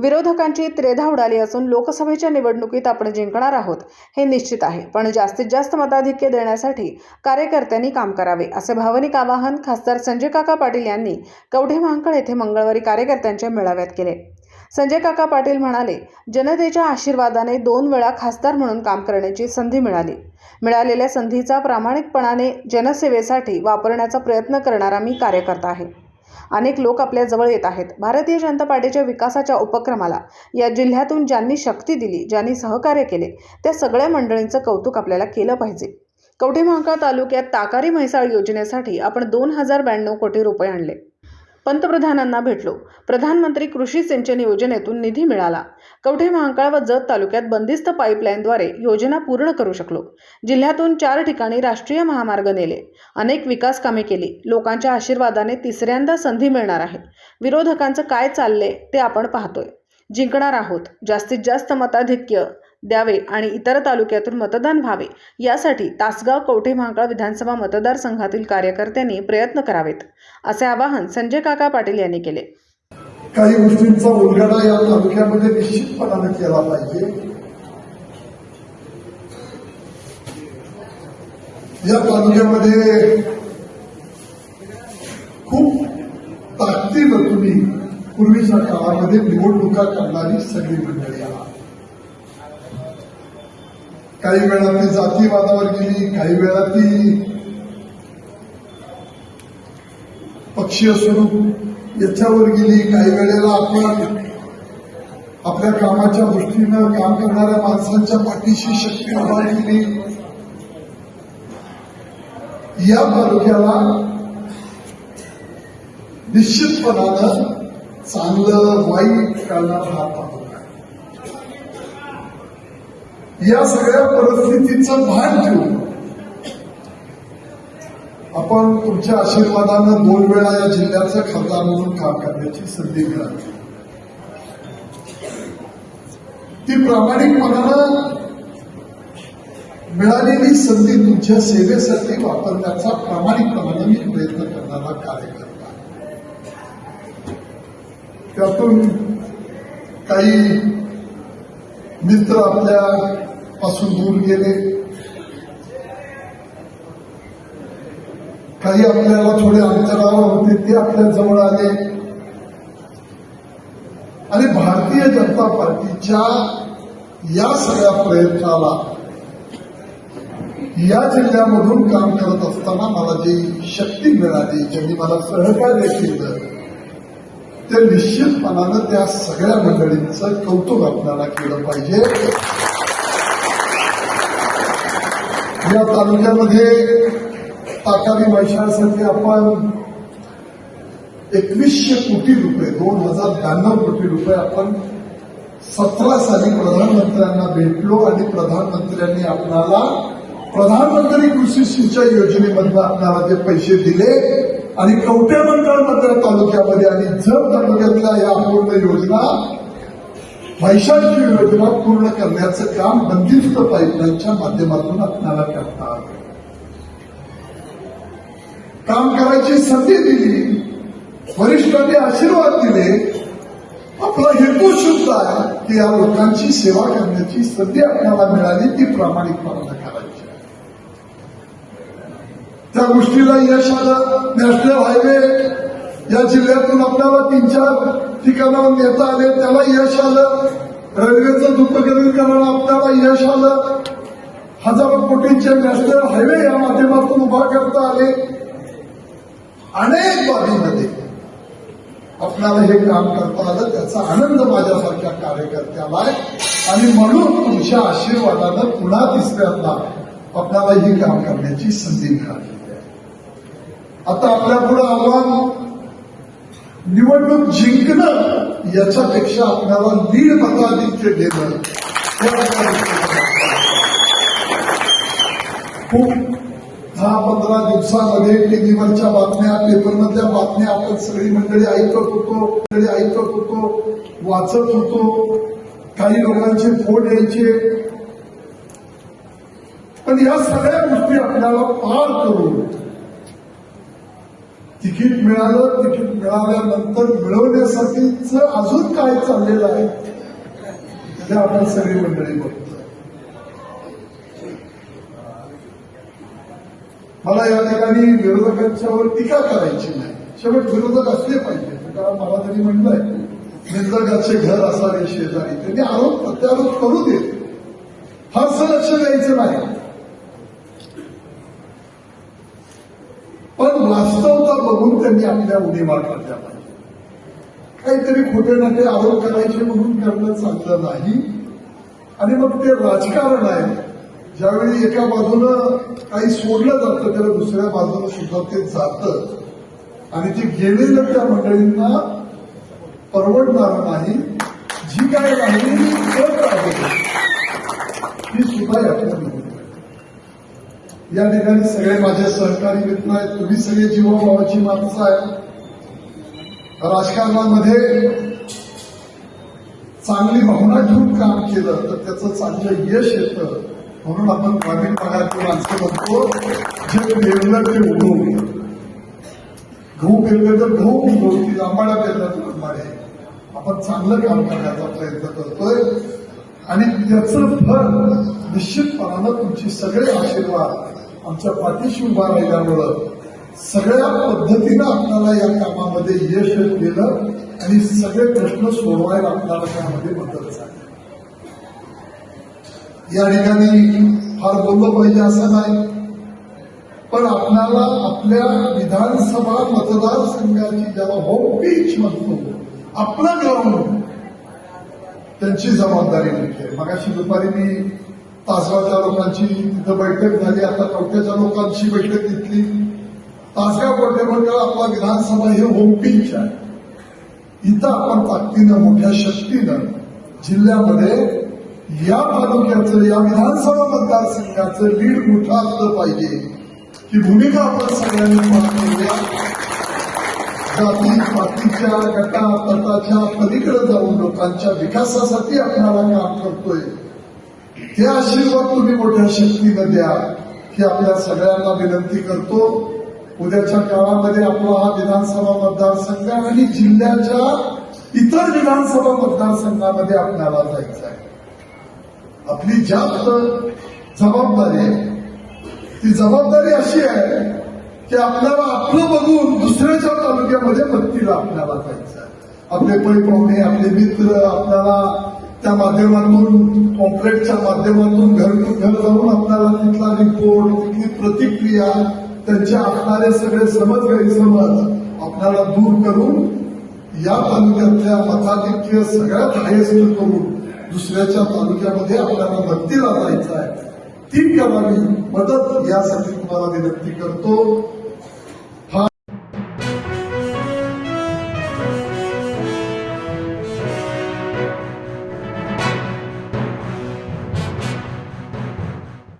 विरोधकांची त्रेधा उडाली असून लोकसभेच्या निवडणुकीत आपण जिंकणार आहोत हे निश्चित आहे. पण जास्तीत जास्त मताधिक्य देण्यासाठी कार्यकर्त्यांनी काम करावे असे भावनिक आवाहन खासदार संजय काका पाटील यांनी कवढे महांकळ येथे मंगळवारी कार्यकर्त्यांच्या मेळाव्यात केले. संजय काका पाटील म्हणाले जनतेच्या आशीर्वादाने दोन वेळा खासदार म्हणून काम करण्याची संधी मिळाली. मिळालेल्या संधीचा प्रामाणिकपणाने जनसेवेसाठी वापरण्याचा प्रयत्न करणारा मी कार्यकर्ता आहे. अनेक लोक आपल्या जवळ येत आहेत. भारतीय जनता पार्टीच्या विकासाच्या उपक्रमाला या जिल्ह्यातून ज्यांनी शक्ती दिली ज्यांनी सहकार्य केले त्या सगळ्या मंडळींचं कौतुक आपल्याला केलं पाहिजे. कवठे महांकाळ तालुक्यात ताकारी म्हैसाळ योजनेसाठी आपण दोन हजार ब्याण्णव कोटी रुपये आणले. पंतप्रधानांना भेटलो. प्रधानमंत्री कृषी सिंचन योजनेतून निधी मिळाला. कवठे महांकाळ व जत तालुक्यात बंदिस्त पाईपलाईनद्वारे योजना पूर्ण करू शकलो. जिल्ह्यातून चार ठिकाणी राष्ट्रीय महामार्ग नेले. अनेक विकास कामे केली. लोकांच्या आशीर्वादाने तिसऱ्यांदा संधी मिळणार आहे. विरोधकांचं काय चाललंय ते आपण पाहतोय. जिंकणार आहोत. जास्तीत जास्त मताधिक्य द्यावे आणि इतर तालुक्यातून मतदान व्हावे. यासाठी तासगाव कवठे महाकाळ विधानसभा मतदारसंघातील कार्यकर्त्यांनी प्रयत्न करावेत असे आवाहन संजय काका पाटील यांनी केले. काही गोष्टींचा उलगडा या तालुक्यामध्ये निश्चितपणाने केला पाहिजे. या तालुक्यामध्ये खूप ताकदीनं तुम्ही पूर्वीच्या काळामध्ये निवडणुका करणारी सगळी मंडळी आहात. काही वेळा ती जातीवादावर गेली काही वेळा ती पक्षीय स्वरूप याच्यावर गेली काही वेळेला आपण आपल्या कामाच्या दृष्टीनं काम करणाऱ्या माणसांच्या पाठीशी शक्ती आभार केली. या तालुक्याला निश्चितपणानं चांगलं वाईट करणार हा तालुका आहे. या सगळ्या परिस्थितीचं भान ठेवून आपण तुमच्या आशीर्वादानं दोन वेळा या जिल्ह्याचं खासदार म्हणून काम करण्याची संधी मिळाली. ती प्रामाणिकपणानं मिळालेली संधी तुमच्या सेवेसाठी वापरण्याचा प्रामाणिकपणानं मी प्रयत्न करणारा कार्यकर्ता. त्यातून काही मित्र आपल्या पासून दूर गेले. काही आपल्याला थोडे अंतरावर होते ते आपल्या जवळ आले. आणि भारतीय जनता पार्टीच्या या सगळ्या प्रयत्नाला या जिल्ह्यामधून काम करत असताना मला जी शक्ती मिळाली ज्यांनी मला सहकार्य केलं ते निश्चितपणानं त्या सगळ्या मंडळींचं कौतुक आपल्याला केलं पाहिजे. या तालुक्यामध्ये ताकारी वैशाळसाठी आपण एकवीसशे कोटी रुपये दोन हजार ब्याण्णव कोटी रुपये आपण सतरा साली प्रधानमंत्र्यांना भेटलो आणि प्रधानमंत्र्यांनी आपल्याला प्रधानमंत्री कृषी सिंचाई योजनेमधनं आपल्याला ते पैसे दिले आणि कवठे मंडळ तालुक्यामध्ये आणि जत तालुक्यातल्या या पूर्ण योजना वैशाखी योजना पूर्ण करण्याचं काम बंदिस्त पाईपलाईनच्या माध्यमातून आपल्याला करता आलं. काम करायची संधी दिली वरिष्ठांनी आशीर्वाद दिले. आपला हेतू शुद्ध आहे की या लोकांची सेवा करण्याची संधी आपल्याला मिळाली ती प्रामाणिकपणानं करायची. त्या गोष्टीला यश आलं. नॅशनल हायवे या जिल्ह्यातून आपल्याला तीन चार ठिकाणावर नेता आले त्याला यश आलं. रेल्वेचं दुपकरणीकरण आपल्याला यश आलं. हजारो कोटींचे नॅशनल हायवे या माध्यमातून उभा करता आले. अनेक बाबीमध्ये आपल्याला हे काम करता आलं. त्याचा आनंद माझ्यासारख्या कार्यकर्त्याला आहे. आणि म्हणून तुमच्या आशीर्वादानं पुन्हा तिसऱ्यांदा आपल्याला ही काम करण्याची संधी मिळाली. आता आपल्या पुढे आव्हान निवडणूक जिंकणं याच्यापेक्षा आपल्याला लीड मताधिक्य देणं खूप दहा पंधरा दिवसामध्ये टीव्हीवरच्या बातम्या पेपरमधल्या बातम्या आपण सगळी मंडळी ऐकत होतो मंडळी ऐकत होतो वाचत होतो. काही लोकांचे फोन यायचे. पण या सगळ्या गोष्टी आपल्याला पार करून तिकीट मिळालं तिकीट मिळाल्यानंतर मिळवण्यासाठीच अजून काय चाललेलं आहे ते आपण सगळी मंडळी बघतो मला या ठिकाणी विरोधकांच्यावर टीका करायची नाही. शेवट विरोधक असले पाहिजे. कारण मला तरी म्हणलंय निंदकाचे घर असावे शेजारी. त्यांनी आरोप प्रत्यारोप करू देत. फारसं लक्ष द्यायचं नाही. पण वास्तवता बघून त्यांनी आपल्या उडी मारल्या पाहिजे. काहीतरी खोटे नाटे आरोप करायचे म्हणून करणं चांगलं नाही. आणि मग ते राजकारण आहे. ज्यावेळी एका बाजूनं काही सोडलं जातं त्याला दुसऱ्या बाजूनं सुद्धा ते जातं. आणि ते गेलेलं त्या मंडळींना परवडणार नाही. जी काय राहिलेली आहे ती सुद्धा यातून निघून या ठिकाणी सगळे माझे सहकारी मित्र आहेत. तुम्ही सगळे जीवभावाची माणसं आहे राजकारणामध्ये चांगली भावना ठेवून काम केलं तर त्याचं चांगलं यश येतं. म्हणून आपण ग्रामीण भागातली माणसं म्हणतो जे पेरलं ते उगवलं गहू पेरलं तर गहू उगवतील आंबाडा पेरला तर आंबाडे आपण चांगलं काम करण्याचा प्रयत्न करतोय. आणि त्याचं फळ निश्चितपणानं तुमची सगळे आशीर्वाद आमच्या पाठीशी उभा राहिल्यामुळं सगळ्या पद्धतीनं आपल्याला या कामामध्ये यश केलं आणि सगळे प्रश्न सोडवायला आपल्याला त्यामध्ये मदत झाली. या ठिकाणी फार बोललं पाहिजे असं नाही पण आपल्याला आपल्या विधानसभा मतदारसंघाची ज्याला होम पीच म्हणतो आपलं ग्राउंड त्यांची जबाबदारी घेतली मगाशी दुपारी मी तासगावच्या लोकांची तिथं बैठक झाली. आता कवट्याच्या लोकांची बैठक घेतली. तासगाव कवटे मंडळ आपला विधानसभा हे होम आहे. इथं आपण ताकदीनं मोठ्या शक्तीनं जिल्ह्यामध्ये या तालुक्याचं या विधानसभा मतदारसंघाचं लीड मोठं असलं पाहिजे. ही भूमिका आपण सगळ्यांनी करूया. जाती पातीच्या गटा तटाच्या पलीकडे जाऊन लोकांच्या विकासासाठी आपल्याला काम करतोय. हे आशीर्वाद तुम्ही मोठ्या शक्तीनं द्या ही आपल्या सगळ्यांना विनंती करतो. उद्याच्या काळामध्ये आपला हा विधानसभा मतदारसंघ आणि जिल्ह्याच्या इतर विधानसभा मतदारसंघामध्ये आपल्याला जायचं आहे. आपली जास्त जबाबदारी आहे. ती जबाबदारी अशी आहे की आपल्याला आपलं बघून दुसऱ्याच्या तालुक्यामध्ये पत्तीला आपल्याला जायचं आहे. आपले पै पाहुणे आपले मित्र आपल्याला त्या माध्यमातून पॉम्पलेटच्या माध्यमातून घर घर जाऊन आपल्याला तिथला रिपोर्ट तिथली प्रतिक्रिया त्यांचे असणारे सगळे समज गैरसमज आपल्याला दूर करून या तालुक्यातल्या मताधिक्य सगळ्यात हायेस्ट करून दुसऱ्याच्या तालुक्यामध्ये आपल्याला भक्तीला जायचं आहे. ती करावी मदत यासाठी तुम्हाला विनंती करतो.